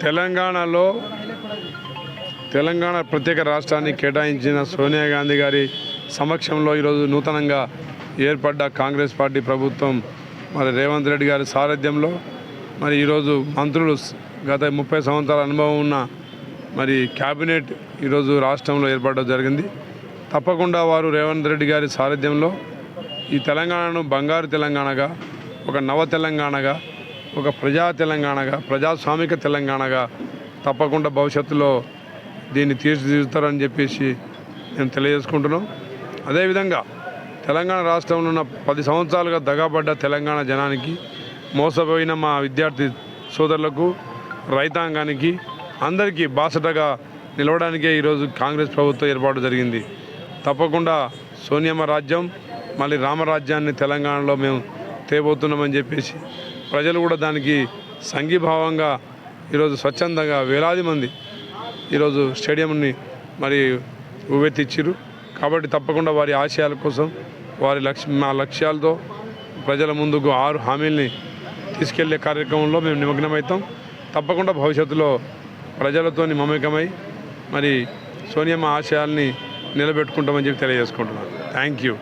తెలంగాణలో తెలంగాణ ప్రత్యేక రాష్ట్రాన్ని కేటాయించిన సోనియా గాంధీ గారి సమక్షంలో ఈరోజు నూతనంగా ఏర్పడ్డ కాంగ్రెస్ పార్టీ ప్రభుత్వం మరి రేవంత్ రెడ్డి గారి సారథ్యంలో మరి ఈరోజు మంత్రులు గత ముప్పై సంవత్సరాల అనుభవం ఉన్న మరి క్యాబినెట్ ఈరోజు రాష్ట్రంలో ఏర్పడడం జరిగింది. తప్పకుండా వారు రేవంత్ రెడ్డి గారి సారథ్యంలో ఈ తెలంగాణను బంగారు తెలంగాణగా ఒక నవ తెలంగాణగా ఒక ప్రజా తెలంగాణగా ప్రజాస్వామిక తెలంగాణగా తప్పకుండా భవిష్యత్తులో దీన్ని తీర్చిదిద్దుతారని చెప్పేసి మేము తెలియజేసుకుంటున్నాం. అదేవిధంగా తెలంగాణ రాష్ట్రంలో ఉన్న పది సంవత్సరాలుగా దగాబడ్డ తెలంగాణ జనానికి మోసపోయిన మా విద్యార్థి సోదరులకు రైతాంగానికి అందరికీ బాసటగా నిలవడానికే ఈరోజు కాంగ్రెస్ ప్రభుత్వం ఏర్పాటు జరిగింది. తప్పకుండా సోనియమ్మ రాజ్యం మళ్ళీ రామరాజ్యాన్ని తెలంగాణలో మేము తేబోతున్నామని చెప్పేసి ప్రజలు కూడా దానికి సంఘీభావంగా ఈరోజు స్వచ్ఛందంగా వేలాది మంది ఈరోజు స్టేడియంని మరి ఉవ్వెత్తిచ్చిరు కాబట్టి తప్పకుండా వారి ఆశయాల కోసం వారి లక్ష్య మా లక్ష్యాలతో ప్రజల ముందుకు ఆరు హామీల్ని తీసుకెళ్ళే కార్యక్రమంలో మేము నిమగ్నమవుతాం. తప్పకుండా భవిష్యత్తులో ప్రజలతోని మమేకమై మరి సోనియమ్మ ఆశయాల్ని నిలబెట్టుకుంటామని చెప్పి తెలియజేసుకుంటున్నాను. Thank you.